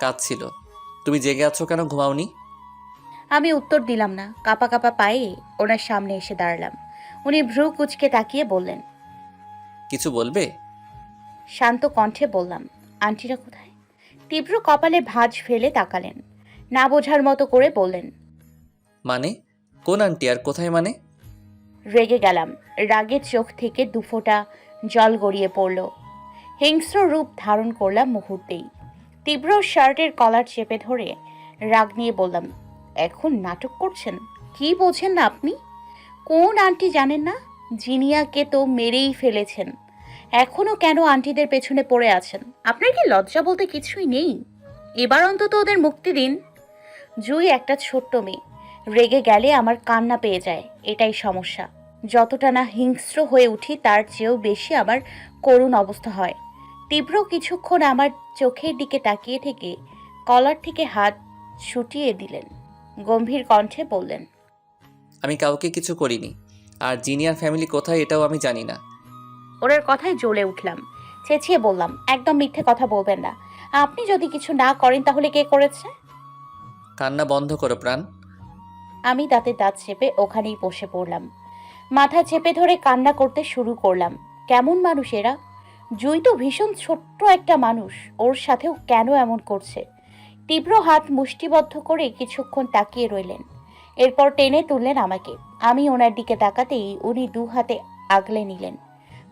কাঁদছিল। তুমি জেগে আছো কেন? ঘুমাওনি? আমি উত্তর দিলাম না। কাপা কাপা পায়ে ওনার সামনে এসে দাঁড়ালাম। উনি ভ্রু কুচকে তাকিয়ে বললেন কিছু বলবে? শান্ত কণ্ঠে বললাম আন্টিরা কোথায়? তীব্র কপালে ভাঁজ ফেলে তাকালেন। না বোঝার মতো করে বললেন মানে? কোন আন্টি আর কোথায় মানে? রেগে গেলাম। রাগের চোখ থেকে দুফোঁটা জল গড়িয়ে পড়ল। হিংস্র রূপ ধারণ করলাম মুহূর্তেই। তীব্র শার্টের কলার চেপে ধরে রাগ নিয়ে বললাম, এখন নাটক করছেন? কি বোঝেন না আপনি? কোন আন্টি জানেন না? জিনিয়াকে তো মেরেই ফেলেছেন। এখনও কেন আন্টিদের পেছনে পড়ে আছেন? আপনার কি লজ্জা বলতে কিছুই নেই? এবার অন্তত ওদের মুক্তি দিন। জুই একটা ছোট্ট মেয়ে, রেগে গেলে আমার কান্না পেয়ে যায়, এটাই সমস্যা। যতটা না হিংস্র হয়ে উঠি, তার চেয়েও বেশি আমার করুণ অবস্থা হয়। তীব্র কিছুক্ষণ আমার চোখের দিকে তাকিয়ে থেকে কলার থেকে হাত ছুটিয়ে দিলেন। গম্ভীর কণ্ঠে বললেন আমি কাউকে কিছু করিনি। আর জিনিয়ার ফ্যামিলি কোথায় এটাও আমি জানি না। ওনার কথায় জ্বলে উঠলাম। চেঁচিয়ে বললাম একদম মিথ্যে কথা বলবেন না। আপনি যদি কিছু না করেন তাহলে কে করেছে? কান্না বন্ধ করো প্রাণ। আমি দাঁতে দাঁত চেপে ওখানেই বসে পড়লাম। মাথা চেপে ধরে কান্না করতে শুরু করলাম। কেমন মানুষ এরা? জুই তো ভীষণ ছোট্ট একটা মানুষ ওর সাথেও কেন এমন করছে? তীব্র হাত মুষ্টিবদ্ধ করে কিছুক্ষণ তাকিয়ে রইলেন। এরপর টেনে তুললেন আমাকে। আমি ওনার দিকে তাকাতেই উনি দু হাতে আগলে নিলেন।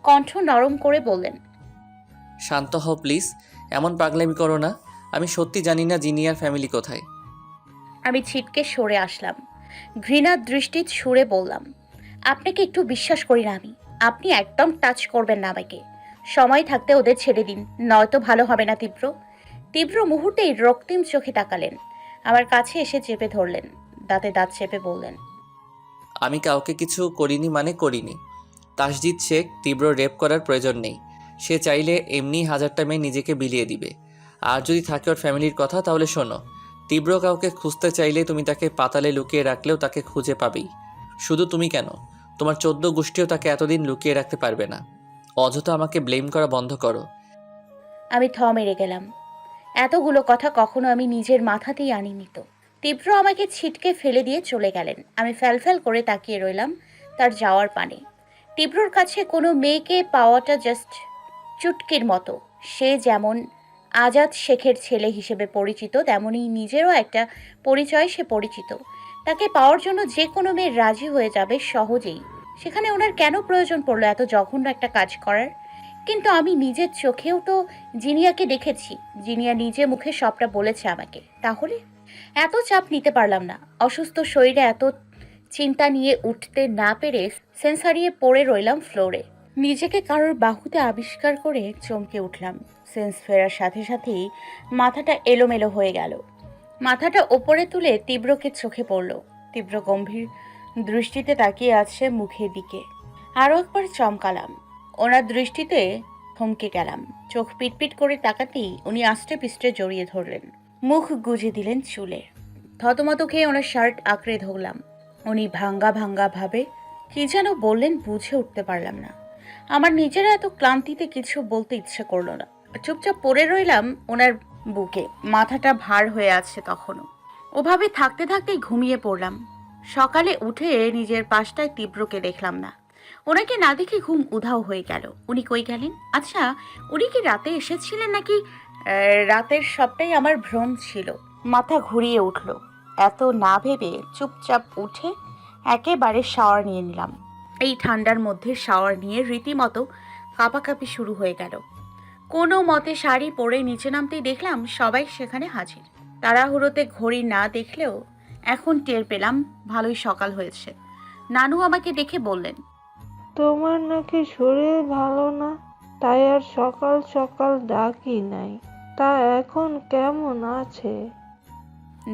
কণ্ঠ নরম করে বললেন শান্ত হও প্লিজ এমন পাগলামি করো না। আমি সত্যি জানি না জিনিয়ার ফ্যামিলি কোথায়। আমি ছিটকে সরে আসলাম। ঘৃণার দৃষ্টির সুরে বললাম আপনাকে একটু বিশ্বাস করি না আমি। আপনি একদম টাচ করবেন না আমাকে। সময় থাকতে ওদের ছেড়ে দিন, নয়তো ভালো হবে না তীব্র। তীব্র মুহূর্তেই রক্তিম চোখে তাকালেন। আমার কাছে এসে চেপে ধরলেন, দাঁতে দাঁত চেপে বললেন, আমি কাউকে কিছু করিনি মানে করিনি। তাসজিৎ শেখ তীব্র রেপ করার প্রয়োজন নেই। সে চাইলে এমনি হাজারটা মেয়ে নিজেকে বিলিয়ে দিবে। আর যদি থাকে ওর ফ্যামিলির কথা, তাহলে শোনো, তীব্র কাউকে খুঁজতে চাইলে তুমি তাকে পাতালে লুকিয়ে রাখলেও তাকে খুঁজে পাবেই। শুধু তুমি কেন? তোমার চোদ্দ গোষ্ঠীও তাকে এতদিন লুকিয়ে রাখতে পারবে না। অযথা আমাকে ব্লেম করা বন্ধ করো। আমি থ মেরে গেলাম। এতগুলো কথা কখনো আমি নিজের মাথাতেই আনিনি তো। তীব্র আমাকে ছিটকে ফেলে দিয়ে চলে গেলেন। আমি ফ্যালফ্যাল করে তাকিয়ে রইলাম তার যাওয়ার পানে। তীব্রর কাছে কোনো মেয়েকে পাওয়াটা জাস্ট চুটকির মতো। সে যেমন আজাদ শেখের ছেলে হিসেবে পরিচিত তেমনই নিজেরও একটা পরিচয় সে পরিচিত। তাকে পাওয়ার জন্য যে কোনো মেয়ে রাজি হয়ে যাবে সহজেই। সেখানে ওনার কেন প্রয়োজন পড়ল এত জঘন্য একটা কাজ করার? কিন্তু আমি নিজের চোখেও তো জিনিয়াকে দেখেছি। জিনিয়া নিজে মুখে সবটা বলেছে আমাকে। তাহলে? এত চাপ নিতে পারলাম না। অসুস্থ শরীরে এত চিন্তা নিয়ে উঠতে না পেরে সেন্স হারিয়ে পড়ে রইলাম ফ্লোরে। নিজেকে কারোর বাহুতে আবিষ্কার করে চমকে উঠলাম। সেন্স ফেরার সাথে সাথেই মাথাটা এলোমেলো হয়ে গেল। মাথাটা ওপরে তুলে তীব্রকে চোখে পড়ল। তীব্র গম্ভীর দৃষ্টিতে তাকিয়ে আছে মুখের দিকে। আরও একবার চমকালাম। ওনার দৃষ্টিতে থমকে গেলাম। চোখ পিটপিট করে তাকাতেই উনি আষ্টে পিষ্টে জড়িয়ে ধরলেন। মুখ গুজে দিলেন চুলে। থতমত খেয়ে ওনার শার্ট আঁকড়ে ধরলাম। উনি ভাঙ্গা ভাঙ্গা ভাবে কি যেন বললেন বুঝে উঠতে পারলাম না। আমার নিজের এত ক্লান্তিতে কিছু বলতে ইচ্ছে করল না। চুপচাপ পড়ে রইলাম ওনার বুকে। মাথাটা ভার হয়ে আছে তখনও। ওভাবে থাকতে থাকতেই ঘুমিয়ে পড়লাম। সকালে উঠে নিজের পাশটায় তীব্রকে দেখলাম না। ওনাকে না দেখে ঘুম উধাও হয়ে গেল। উনি কই গেলেন? আচ্ছা উনি কি রাতে এসেছিলেন নাকি? রাতের সবটাই আমার ভ্রম ছিল। মাথা ঘুরিয়ে উঠল। এত না ভেবে চুপচাপ উঠে একেবারে শাওয়ার নিয়ে নিলাম। এই ঠান্ডার মধ্যে শাওয়ার নিয়ে রীতিমতো কাঁপাকাঁপি শুরু হয়ে গেল। কোনো মতে শাড়ি পরে নিচে নামতেই দেখলাম সবাই সেখানে হাজির। তাড়াহুড়োতে ঘড়ি না দেখলেও এখন টের পেলাম ভালোই সকাল হয়েছে। নানু আমাকে দেখে বললেন তোমার নাকি শরীর ভালো না তাই আর সকাল সকাল ডাকি নাই। তা এখন কেমন আছে?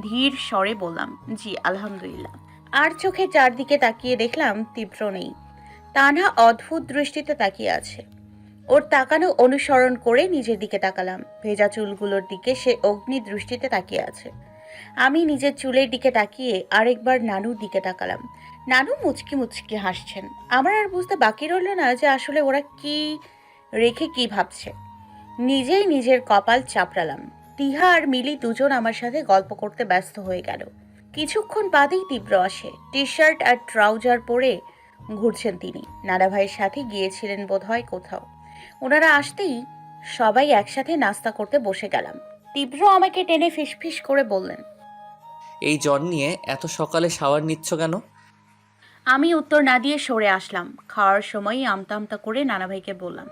ধীর স্বরে বললাম জি আলহামদুলিল্লাহ। আর চোখে চারদিকে তাকিয়ে দেখলাম তীব্র নেই। তানা অদ্ভুত দৃষ্টিতে তাকিয়ে আছে। ওর তাকানো অনুসরণ করে নিজের দিকে তাকালাম। ভেজা চুলগুলোর দিকে সে অগ্নি দৃষ্টিতে তাকিয়ে আছে। আমি নিজের চুলের দিকে তাকিয়ে আরেকবার নানুর দিকে তাকালাম। নানু মুচকি মুচকি হাসছেন। আমার আর বুঝতে বাকি রইল না যে আসলে ওরা কি রেখে কি ভাবছে। নিজেই নিজের কপাল চাপড়ালাম। তিহা আর মিলি দুজন আমার সাথে গল্প করতে ব্যস্ত হয়ে গেল। কিছুক্ষণ বাদেই তীব্র আসে টি শার্ট আর ট্রাউজার পরে ঘুরছেন তিনি। নানা ভাইয়ের সাথে গিয়েছিলেন বোধহয় কোথাও। ওনারা আসতেই সবাই একসাথে নাস্তা করতে বসে গেলাম। তীব্র আমাকে টেনে ফিসফিস করে বললেন এই জ্বর নিয়ে এত সকালে শাওয়ার নিচ্ছ কেন? আমি উত্তর না দিয়ে সরে আসলাম। খাওয়ার সময়ই আমতা আমতা করে নানা ভাইকে বললাম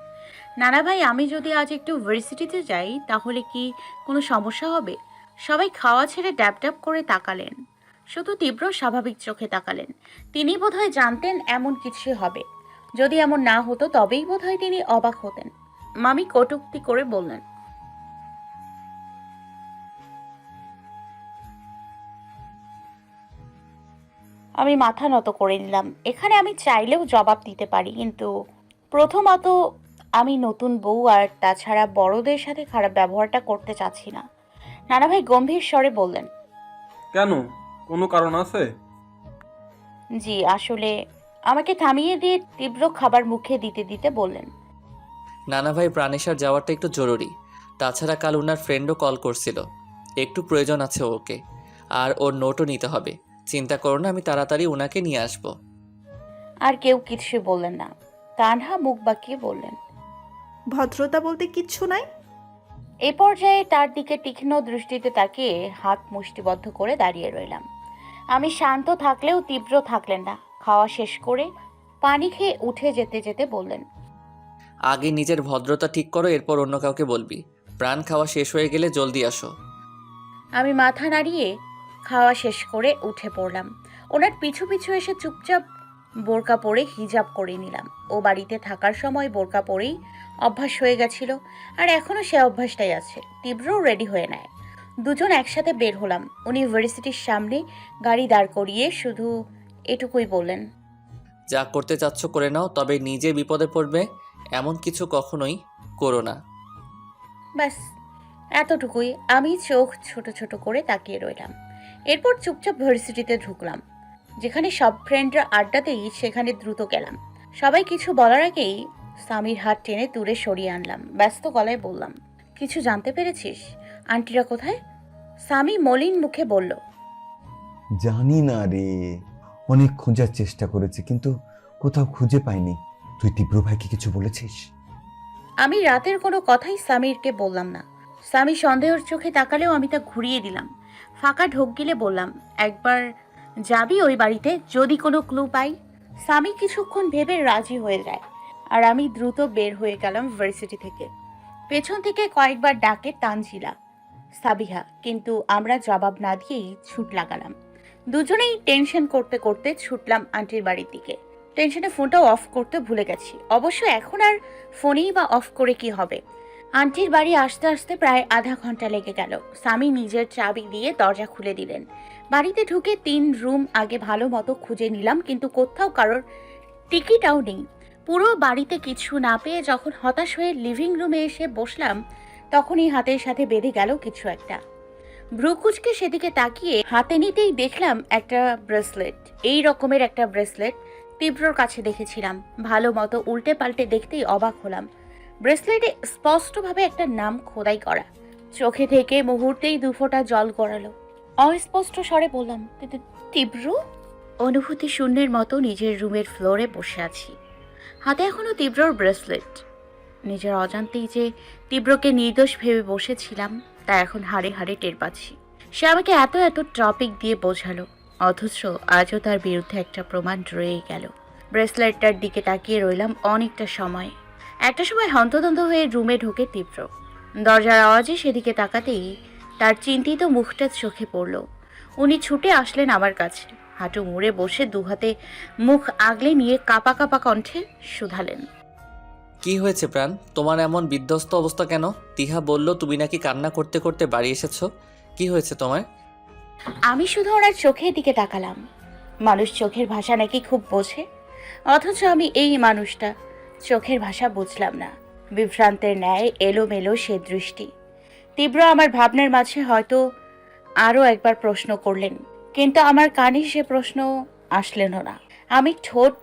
নানা ভাই আমি যদি আজ একটু ভার্সিটিতে যাই তাহলে কি কোনো সমস্যা হবে? সবাই খাওয়া ছেড়ে ড্যাব ড্যাব করে তাকালেন। শুধু তীব্র স্বাভাবিক চোখে তাকালেন। তিনি বোধহয় জানতেন এমন কিছু হবে। যদি এমন না হতো তবেই বোধহয় তিনি অবাক হতেন। মামি কটুক্তি করে বললেন আমি মাথা নত করে নিলাম। এখানে আমি চাইলেও জবাব দিতে পারি কিন্তু প্রথমত আমি নতুন বউ আর তাছাড়া বড়দের সাথে খারাপ ব্যবহারটা করতে চাচ্ছি না। নানা ভাই গম্ভীর স্বরে বললেন কেন? কোনো কারণ আছে? জি আসলে আমাকে থামিয়ে দিয়ে তীব্র খাবার মুখে দিতে দিতে বললেন নানা ভাই প্রাণেশার যাওয়াটা একটু জরুরি। তাছাড়া কাল ওনার ফ্রেন্ডও কল করছিল। একটু প্রয়োজন আছে ওকে। আর ওর নোটও নিতে হবে। চিন্তা করো না আমি তাড়াতাড়ি ওনাকে নিয়ে আসব। আর কেউ কিছু বললেন না। তানহা মুখ বাঁকিয়ে বললেন ভদ্রতা বলতে কিচ্ছু নাই? এ পর্যায়ে তার দিকে তীক্ষ্ণ দৃষ্টিতে তাকিয়ে হাত মুষ্টিবদ্ধ করে দাঁড়িয়ে রইলাম। আমি শান্ত থাকলেও তীব্র থাকলেন না। খাওয়া শেষ করে পানি খেয়ে উঠে যেতে যেতে বললেন আগে নিজের ভদ্রতা ঠিক করো এরপর অন্য কাউকে বলবি। প্রাণ খাওয়া শেষ হয়ে গেলে জলদি আসো। আমি মাথা নাড়িয়ে খাওয়া শেষ করে উঠে পড়লাম। ওনার পিছু পিছু এসে চুপচাপ বোরকা পরে হিজাব করে নিলাম। ও বাড়িতে থাকার সময় বোরকা পরেই অভ্যাস হয়ে গেছিল আর এখনও সে অভ্যাসটাই আছে তীব্রও রেডি হয়ে নেয়। দুজন একসাথে বের হলাম। উনি ইউনিভার্সিটির সামনে গাড়ি দাঁড় করিয়ে শুধু এটুকুই বললেন যা করতে চাচ্ছ করে নাও তবে নিজে বিপদে পড়বে এমন কিছু কখনোই করো না। ব্যাস এতটুকুই। আমি চোখ ছোট ছোট করে তাকিয়ে রইলাম। এরপর চুপচাপ ভার্সিটিতে ঢুকলাম যেখানে সব ফ্রেন্ডরা আড্ডা দেই সেখানে দ্রুত গেলাম। সবাই কিছু বলার আগেই স্বামীর হাত টেনে দূরে সরিয়ে আনলাম ব্যস্ত গলায় বললাম কিছু জানতে পেরেছিস? আন্টিরা কোথায়? স্বামী মলিন মুখে বলল জানি না রে অনেক খোঁজার চেষ্টা করেছি কিন্তু কোথাও খুঁজে পাইনি। তুই তীব্র ভাইকে কিছু বলেছিস? আমি রাতের কোনো কথাই স্বামীরকে বললাম না। স্বামী সন্দেহের চোখে তাকালেও আমি তা ঘুরিয়ে দিলাম। ফাঁকা ঢোক গিলে বললাম, একবার যাবি ওই বাড়িতে? যদি কোনো ক্লু পাই? স্বামী কিছুক্ষণ ভেবে রাজি হয়ে যায়, আর আমি দ্রুত বের হয়ে গেলাম ভার্সিটি থেকে। পেছন থেকে কয়েকবার ডাকে তানজিলা, সাবিহা, কিন্তু আমরা জবাব না দিয়েই ছুট লাগালাম। দুজনেই টেনশন করতে করতে ছুটলাম আন্টির বাড়ির দিকে। টেনশনে ফোনটাও অফ করতে ভুলে গেছি। অবশ্য এখন আর ফোনেই বা অফ করে কি হবে? আন্টির বাড়ি আসতে আসতে প্রায় আধা ঘণ্টা লেগে গেল। স্বামী নিজের চাবি দিয়ে দরজা খুলে দিলেন। বাড়িতে ঢুকে তিন রুম আগে ভালো মতো খুঁজে নিলাম, কিন্তু কোথাও কারোর টিকিটাও নেই। পুরো বাড়িতে কিছু না পেয়ে যখন হতাশ হয়ে লিভিং রুমে এসে বসলাম, তখনই হাতের সাথে বেঁধে গেল কিছু একটা। ভ্রুকুচকে সেদিকে তাকিয়ে হাতে নিতেই দেখলাম একটা ব্রেসলেট। এই রকমের একটা ব্রেসলেট তীব্রর কাছে দেখেছিলাম। ভালো মতো উল্টে পাল্টে দেখতেই অবাক হলাম। ব্রেসলেটে স্পষ্টভাবে একটা নাম খোদাই করা। চোখে থেকে মুহূর্তেই দুফোঁটা জল গড়ালো। অস্পষ্ট স্বরে বললাম, "তি- তি- তীব্র? অনুভূতি শূন্যের মতো নিজের রুমের ফ্লোরে বসে আছি। হাতে এখনও তীব্রর ব্রেসলেট। নিজের অজান্তেই যে তীব্রকে নির্দোষ ভেবে বসেছিলাম, তা এখন হাড়ে হাড়ে টের পাচ্ছি। সে আমাকে এত এত টপিক দিয়ে বোঝালো, অথচ আজও তার বিরুদ্ধে একটা প্রমাণ রয়েই গেল। ব্রেসলেটটার দিকে তাকিয়ে রইলাম অনেকটা সময়। একটা সময় হন্তদন্ত হয়ে রুমে ঢোকে তীব্র। দরজার আওয়াজে সেদিকে তাকাতেই তার চিন্তিত মুখটা চোখে পড়ল। উনি ছুটে আসলেন আমার কাছে। হাঁটু মুড়ে বসে দুহাতে মুখ আগলে নিয়ে কাপা কাপা কণ্ঠে শুধালেন। কি হয়েছে প্রাণ? তোমার এমন বিধ্বস্ত অবস্থা কেন? তিহা বলল তুমি নাকি কান্না করতে করতে বাড়ি এসেছ? কি হয়েছে তোমার? আমি শুধু ওনার চোখের দিকে তাকালাম। মানুষ চোখের ভাষা নাকি খুব বোঝে। অথচ আমি এই মানুষটা। চোখের ভাষা বুঝলাম না। বিভ্রান্তের ন্যায় এলোমেলো সে দৃষ্টি। তীব্র আমার ভাবনার মাঝে হয়তো আরও একবার প্রশ্ন করলেন, কিন্তু আমার কানে সে প্রশ্ন আসলেনও না। আমি ঠোঁট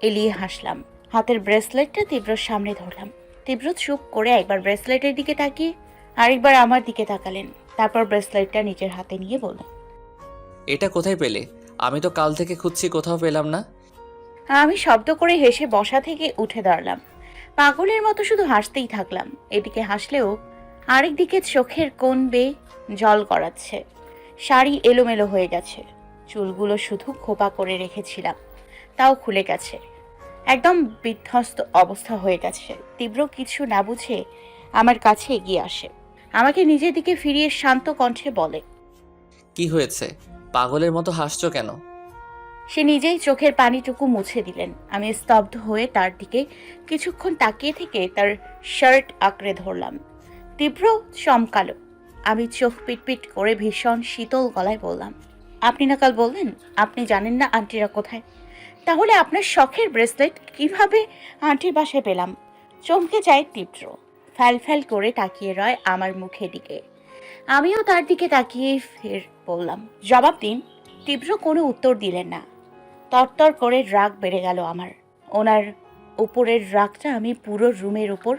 এলিয়ে হাসলাম। হাতের ব্রেসলেটটা তীব্রর সামনে ধরলাম। তীব্র চুপ করে একবার ব্রেসলেটের দিকে তাকিয়ে আরেকবার আমার দিকে তাকালেন। তারপর ব্রেসলেটটা নিজের হাতে নিয়ে বললেন এটা কোথায় পেলে? আমি তো কাল থেকে খুঁজছি, কোথাও পেলাম না। আমি শব্দ করে হেসে বসা থেকে উঠে দাঁড়ালাম। পাগলের মতো শুধু হাসতেই থাকলাম। এদিকে হাসলেও আরেকদিকে চোখের কোণ বেয়ে জল গড়াচ্ছে। শাড়ি এলোমেলো হয়ে গেছে। চুলগুলো শুধু খোপা করে রেখেছিলাম। তাও খুলে গেছে। একদম বিধ্বস্ত অবস্থা হয়ে গেছে। তীব্র কিছু না বুঝে আমার কাছে এগিয়ে আসে। আমাকে নিজের দিকে ফিরিয়ে শান্ত কণ্ঠে বলে, কি হয়েছে? পাগলের মতো হাসছো কেন? সে নিজেই চোখের পানিটুকু মুছে দিলেন। আমি স্তব্ধ হয়ে তার দিকে কিছুক্ষণ তাকিয়ে থেকে তার শার্ট আঁকড়ে ধরলাম। তীব্র চমকালো। আমি চোখ পিটপিট করে ভীষণ শীতল গলায় বললাম, আপনি না কাল বললেন? আপনি জানেন না আন্টিরা কোথায়? তাহলে আপনার শখের ব্রেসলেট কীভাবে আন্টির বাসায় পেলাম? চমকে যায় তীব্র। ফ্যাল ফ্যাল করে তাকিয়ে রয় আমার মুখের দিকে। আমিও তার দিকে তাকিয়ে ফের বললাম, জবাব দিন। তীব্র কোনো উত্তর দিলেন না। তরতর করে রাগ বেড়ে গেল আমার। ওনার উপরের রাগটা আমি পুরো রুমের উপর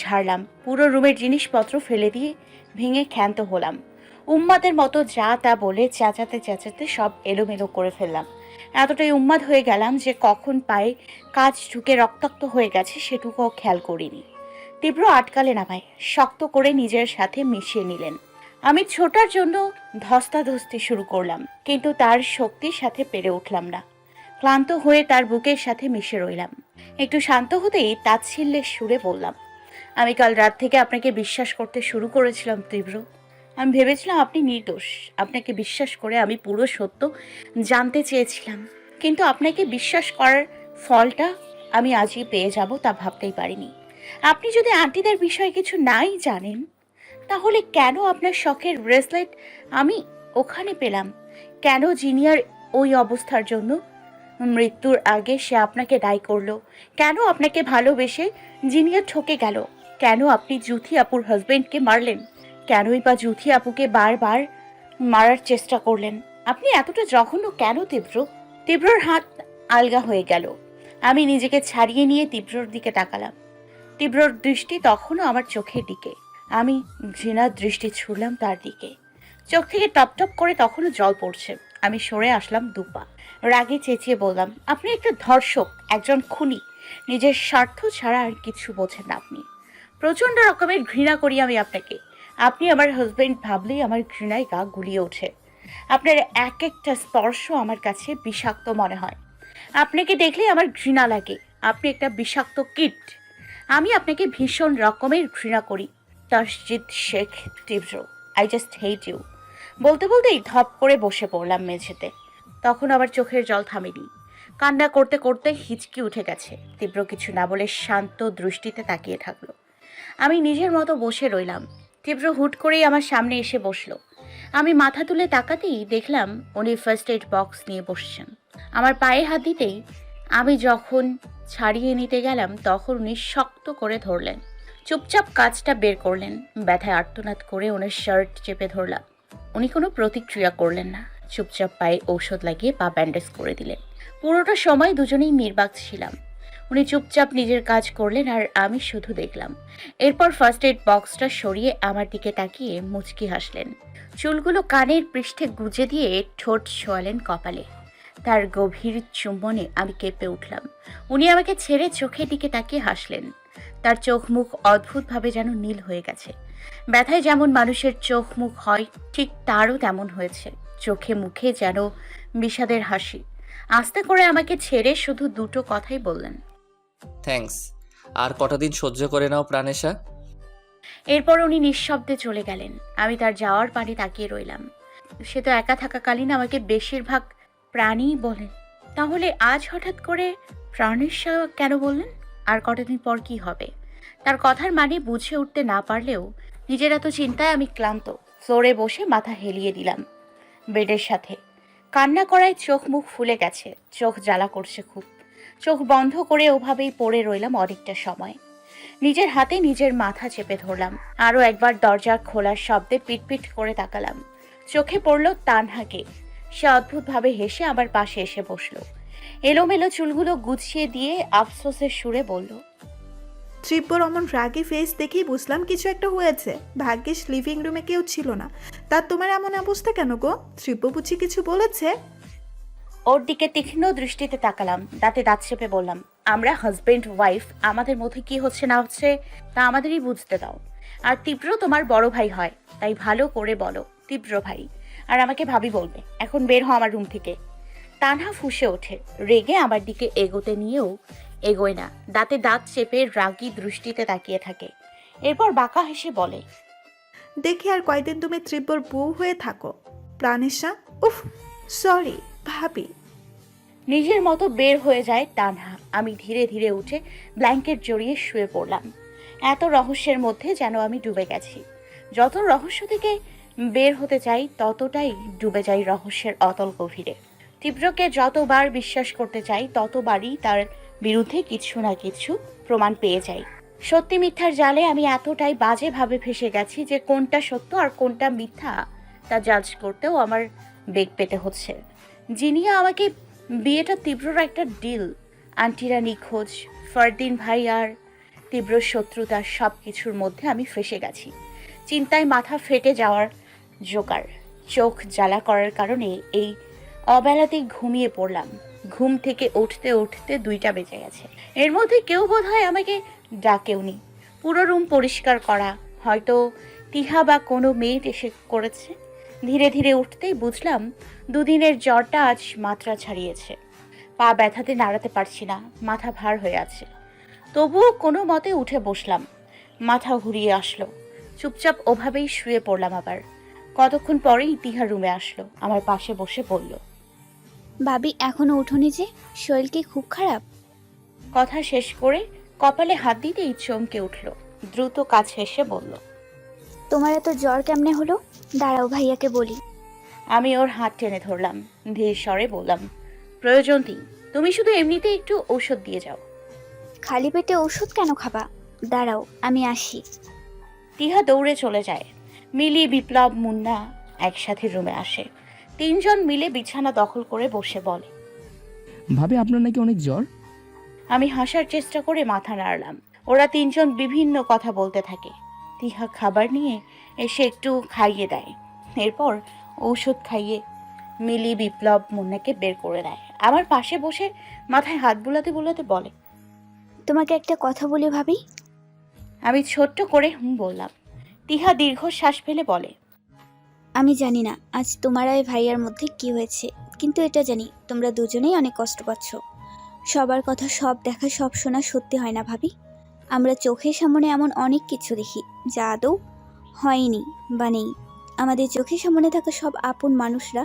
ঝাড়লাম। পুরো রুমের জিনিসপত্র ফেলে দিয়ে ভেঙে ক্ষান্ত হলাম। উম্মাদের মতো যা তা বলে চেঁচাতে চেঁচাতে সব এলোমেলো করে ফেললাম। এতটাই উন্মাদ হয়ে গেলাম যে কখন পায়ে কাজ ঢুকে রক্তাক্ত হয়ে গেছে সেটুকুও খেয়াল করিনি। তীব্র আটকালেন আমায় শক্ত করে নিজের সাথে মিশিয়ে নিলেন। আমি ছোটার জন্য ধস্তাধস্তি শুরু করলাম, কিন্তু তার শক্তির সাথে পেরে উঠলাম না। ক্লান্ত হয়ে তার বুকের সাথে মিশে রইলাম। একটু শান্ত হতেই তাচ্ছিল্যের সুরে বললাম, আমি কাল রাত থেকে আপনাকে বিশ্বাস করতে শুরু করেছিলাম তীব্র। আমি ভেবেছিলাম আপনি নির্দোষ। আপনাকে বিশ্বাস করে আমি পুরো সত্য জানতে চেয়েছিলাম। কিন্তু আপনাকে বিশ্বাস করার ফলটা আমি আজই পেয়ে যাব তা ভাবতেই পারিনি। আপনি যদি আন্টিদের বিষয়ে কিছু নাই জানেন, তাহলে কেন আপনার শখের ব্রেসলেট আমি ওখানে পেলাম? কেন জিনিয়ার ওই অবস্থার জন্য মৃত্যুর আগে সে আপনাকে দায়ী করল। কেন আপনাকে ভালোবেসে জিনিয়া ঠকে গেল? কেন আপনি জুথি আপুর হাজবেন্ডকে মারলেন? কেনই বা জুথি আপুকে বারবার মারার চেষ্টা করলেন? আপনি এতটা জঘন্য কেন তীব্র? তীব্রর হাত আলগা হয়ে গেল। আমি নিজেকে ছাড়িয়ে নিয়ে তীব্রর দিকে তাকালাম। তীব্রর দৃষ্টি তখনও আমার চোখের দিকে। আমি ঘৃণার দৃষ্টি ছুড়লাম তার দিকে। চোখ থেকে টপ টপ করে তখনও জল পড়ছে। আমি সরে আসলাম দুপা। রাগে চেঁচিয়ে বললাম, আপনি একটা ধর্ষক, একজন খুনি। নিজের স্বার্থ ছাড়া আর কিছু বোঝেন না আপনি। প্রচণ্ড রকমের ঘৃণা করি আমি আপনাকে। আপনি আমার হাজবেন্ড ভাবলেই আমার ঘৃণায় গা গুলিয়ে ওঠে। আপনার এক একটা স্পর্শ আমার কাছে বিষাক্ত মনে হয়। আপনাকে দেখলেই আমার ঘৃণা লাগে। আপনি একটা বিষাক্ত কিট। আমি আপনাকে ভীষণ রকমের ঘৃণা করি। তাসজিদ শেখ, তীব্র। আই জাস্ট হেট ইউ বলতে বলতেই ধপ করে বসে পড়লাম মেঝেতে। তখন আবার চোখের জল থামেনি। কান্না করতে করতে হিচকি উঠে গেছে। তীব্র কিছু না বলে শান্ত দৃষ্টিতে তাকিয়ে থাকল। আমি নিজের মতো বসে রইলাম। তীব্র হুট করেই আমার সামনে এসে বসল। আমি মাথা তুলে তাকাতেই দেখলাম উনি ফার্স্ট এড বক্স নিয়ে বসছেন। আমার পায়ে হাত দিতেই আমি যখন ছাড়িয়ে নিতে গেলাম, তখন উনি শক্ত করে ধরলেন। চুপচাপ কাজটা বের করলেন। ব্যথায় আর্তনাদ করে ওনার শার্ট চেপে ধরলাম। উনি কোনো প্রতিক্রিয়া করলেন না। চুপচাপ পায়ে ঔষধ লাগিয়ে পা ব্যান্ডেজ করে দিলেন। পুরোটা সময় দুজনেই নির্বাক ছিলাম। উনি চুপচাপ নিজের কাজ করলেন আর আমি শুধু দেখলাম। এরপর ফার্স্ট এড বক্সটা সরিয়ে আমার দিকে তাকিয়ে মুচকি হাসলেন। চুলগুলো কানের পৃষ্ঠে গুজে দিয়ে ঠোঁট ছোয়ালেন কপালে। তার গভীর চুম্বনে আমি কেঁপে উঠলাম। উনি আমাকে ছেড়ে চোখের দিকে তাকিয়ে হাসলেন। তার চোখ মুখ অদ্ভুতভাবে যেন নীল হয়ে গেছে। ব্যথায় যেমন মানুষের চোখ মুখ হয়, ঠিক তারও তেমন হয়েছে। চোখে মুখে যেন বিষাদের হাসি। আস্তে করে আমাকে ছেড়ে শুধু দুটো কথাই বললেন। থ্যাঙ্কস। আর কটা দিন সহ্য করে নাও প্রাণেশা। এরপর উনি নিঃশব্দে চলে গেলেন। আমি তার যাওয়ার পানি তাকিয়ে রইলাম। সে তো একা থাকাকালীন আমাকে বেশিরভাগ প্রাণীই বলেন। তাহলে আজ হঠাৎ করে প্রাণেশা কেন বললেন? আর কতদিন পর কি হবে? তার কথার মানে বুঝে উঠতে না পারলেও নিজের এত চিন্তায় আমি ক্লান্ত। ফ্লোরে বসে মাথা হেলিয়ে দিলাম। বেডের সাথে। কান্না করায় চোখ মুখ ফুলে গেছে, চোখ জ্বালা করছে খুব। চোখ বন্ধ করে ওভাবেই পড়ে রইলাম অনেকটা সময়। নিজের হাতে নিজের মাথা চেপে ধরলাম, আরও একবার দরজা খোলার শব্দে পিটপিট করে তাকালাম। চোখে পড়ল তানহাকে। সে অদ্ভুতভাবে হেসে আমার পাশে এসে বসল। এলোমেলো চুলগুলো গুছিয়ে দিয়ে আফসোসের সুরে বলল ত্রিব্যর অমন রাগি ফেস দেখেই বুঝলাম কিছু একটা হয়েছে। ভাগ্যিস লিভিং রুমে কেউ ছিল না। তার তোমার এমন অবস্থা কেন গো? ত্রিব্য বুঝি কিছু বলেছে? ওর দিকে তীক্ষ্ণ দৃষ্টিতে তাকালাম, দাঁতে দাঁত চেপে বললাম, আমরা হাজবেন্ড ওয়াইফ আমাদের মধ্যে কি হচ্ছে না হচ্ছে, তা আমাদেরই বুঝতে দাও। আর তীব্র তোমার বড় ভাই হয়, তাই ভালো করে বলো, তীব্র ভাই। আর আমাকে ভাবি বলবে, এখন বের হও আমার রুম থেকে। তানহা ফুসে ওঠে, রেগে আমার দিকে এগোতে নিয়েও এগোয় না। দাঁতে দাঁত চেপে রাগী দৃষ্টিতে তাকিয়ে থাকে। এরপর বাঁকা হেসে বলে দেখি আর কয়দিন তুমি ত্রিব্যর বউ হয়ে থাকো। প্রাণেশা উফ সরি ভাবি। নিজের মতো বের হয়ে যায় তানহা। আমি ধীরে ধীরে উঠে ব্ল্যাঙ্কেট জড়িয়ে শুয়ে পড়লাম। এত রহস্যের মধ্যে যেন আমি ডুবে গেছি। যত রহস্য থেকে বের হতে চাই ততটাই ডুবে যাই রহস্যের অতল গভীরে। তীব্রকে যতবার বিশ্বাস করতে চাই ততবারই তার বিরুদ্ধে কিছু না কিছু প্রমাণ পেয়ে যাই। সত্যি মিথ্যার জালে আমি এতটাই বাজেভাবে ফেসে গেছি যে কোনটা সত্য আর কোনটা মিথ্যা তা জাজ করতেও আমার বেগ পেতে হচ্ছে। জিনিয়া আমাকে বিয়েটা তীব্রর একটা ডিল আন্টিরা নিখোঁজ, ফরদিন ভাই আর তীব্র শত্রুতা সব কিছুর মধ্যে আমি ফেসে গেছি। চিন্তায় মাথা ফেটে যাওয়ার জোগাড় চোখ জ্বালা করার কারণে এই অবেলাতেই ঘুমিয়ে পড়লাম। ঘুম থেকে উঠতে উঠতে দুইটা বেজে গেছে। এর মধ্যে কেউ বোধ হয় আমাকে ডাকেও ডাকেওনি। পুরো রুম পরিষ্কার করা। হয়তো টিহা বা কোনো মেয়েট এসে করেছে। ধীরে ধীরে উঠতেই বুঝলাম দুদিনের জ্বরটা আজ মাত্রা ছাড়িয়েছে। পা ব্যথাতে নাড়াতে পারছি না। মাথা ভার হয়ে আছে। তবুও কোনো মতে উঠে বসলাম। মাথা ঘুরিয়ে আসলো। চুপচাপ ওভাবেই শুয়ে পড়লাম আবার। কতক্ষণ পরেই ইতিহার রুমে আসলো। আমার পাশে বসে বলল ভাবি এখনও উঠোনি যে শরীর কি খুব খারাপ? কথা শেষ করে কপালে হাত দিতেই চমকে উঠল। দ্রুত কাজ এসে বলল তোমার এত জ্বর কেমনে হলো? দাঁড়াও ভাইয়াকে বলি। আমি ওর হাত টেনে ধরলাম ধীর স্বরে বললাম প্রয়োজন নেই তুমি শুধু এমনিতে একটু ঔষধ দিয়ে যাও। খালি পেটে ওষুধ কেন খাবা? দাঁড়াও আমি আসি। টিহা দৌড়ে চলে যায়। মিলি বিপ্লব মুন্না একসাথে রুমে আসে। তিনজন মিলে বিছানা দখল করে বসে বলে। ভাবে আপনার নাকি অনেক জ্বর? আমি হাসার চেষ্টা করে মাথা নাড়লাম। ওরা তিনজন বিভিন্ন কথা বলতে থাকে। তিহা খাবার নিয়ে এসে একটু খাইয়ে দেয়। এরপর ঔষধ খাইয়ে মিলি বিপ্লব মুন্নাকে বের করে দেয়। আমার পাশে বসে মাথায় হাত বুলাতে বুলাতে বলে তোমাকে একটা কথা বলি ভাবি? আমি ছোট্ট করে হুম বললাম। তিহা দীর্ঘশ্বাস ফেলে বলে আমি জানি না, আজ তোমার আর ভাইয়ার মধ্যে কি হয়েছে, কিন্তু এটা জানি, তোমরা দুজনেই অনেক কষ্ট পাচ্ছ। সবার কথা সব দেখা, সব শোনা সত্যি হয় না ভাবি। আমরা চোখের সামনে এমন অনেক কিছু দেখি, যা আদৌ হয়নি বা নেই। আমাদের চোখের সামনে থাকা সব আপন মানুষরা,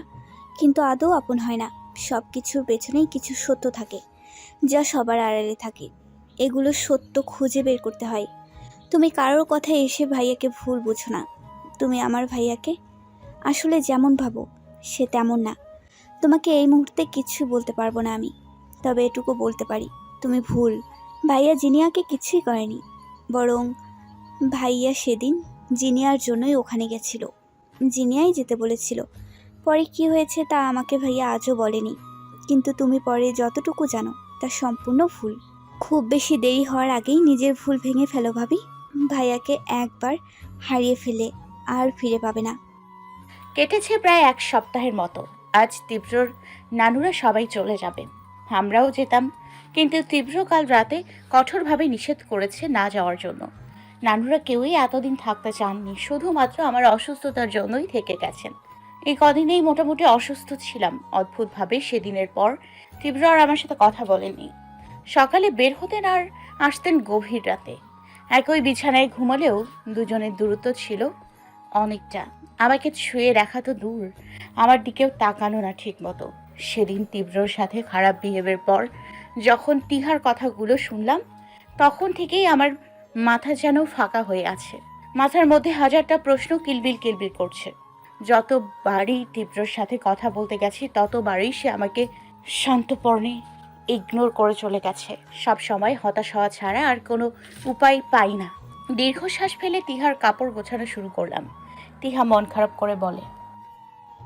কিন্তু আদৌ আপন হয় না। সব কিছুর পেছনেই কিছু সত্য থাকে, যা সবার আড়ালে থাকে। এগুলো সত্য খুঁজে বের করতে হয়। তুমি কারোর কথা এসে ভাইয়াকে ভুল বুঝো না। তুমি আমার ভাইয়াকে আসলে যেমন ভাবো, সে তেমন না। তোমাকে এই মুহূর্তে কিছু বলতে পারব না আমি। তবে এটুকু বলতে পারি, তুমি ভুল। ভাইয়া জিনিয়াকে কিছুই করেনি। বরং ভাইয়া সেদিন জিনিয়ার জন্যই ওখানে গেছিল। জিনিয়াই যেতে বলেছিল। পরে কি হয়েছে তা আমাকে ভাইয়া আজও বলেনি। কিন্তু তুমি পরে যতটুকু জানো, তা সম্পূর্ণ ভুল। খুব বেশি দেরি হওয়ার আগেই নিজের ভুল ভেঙে ফেলো ভাবি। ভাইয়াকে একবার হারিয়ে ফেলে আর ফিরে পাবে না। কেটেছে প্রায় এক সপ্তাহের মতো। আজ তীব্রর নানুরা সবাই চলে যাবে। আমরাও যেতাম, কিন্তু তীব্র কাল রাতে কঠোরভাবে নিষেধ করেছে না যাওয়ার জন্য। নানুরা কেউই এতদিন থাকতে চাননি, শুধুমাত্র আমার অসুস্থতার জন্যই থেকে গেছেন। এই কদিনেই মোটামুটি অসুস্থ ছিলাম। অদ্ভুতভাবে সেদিনের পর তীব্র আর আমার সাথে কথা বলেনি। সকালে বের হতেন আর আসতেন গভীর রাতে। একই বিছানায় ঘুমালেও দুজনের দূরত্ব ছিল অনেকটা। আমাকে ছুঁয়ে রাখা তো দূর। আমার দিকেও তাকানো না ঠিক মতো সেদিন তীব্রর সাথে খারাপ বিহেভের পর যখন তিহার কথাগুলো শুনলাম, তখন থেকেই আমার মাথা যেন ফাঁকা হয়ে আছে। মাথার মধ্যে হাজারটা প্রশ্ন কিলবিল কিলবিল করছে। যতবারই তীব্রর সাথে কথা বলতে গেছি, ততবারই সে আমাকে শান্তপর্ণে ইগনোর করে চলে গেছে। সব সময় হতাশ হওয়া ছাড়া আর কোনো উপায় পাই না। দীর্ঘশ্বাস ফেলে তিহার কাপড় গোছানো শুরু করলাম। তিহা মন খারাপ করে বলে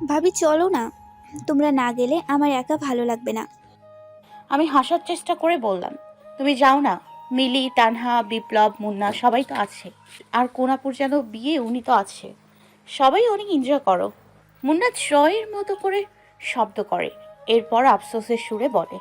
ভাবি চলো না। তোমরা না গেলে আমার একা ভালো লাগবে না। আমি হাসার চেষ্টা করে বললাম তুমি যাও না। মিলি তানহা বিপ্লব মুন্না সবাই তো আছে। আর কোনাপুর যেন বিয়ে উনি তো আছে। সবাই অনেক এনজয় করো। মুন্না জয়ের মতো করে শব্দ করে। এরপর আফসোসের সুরে বলে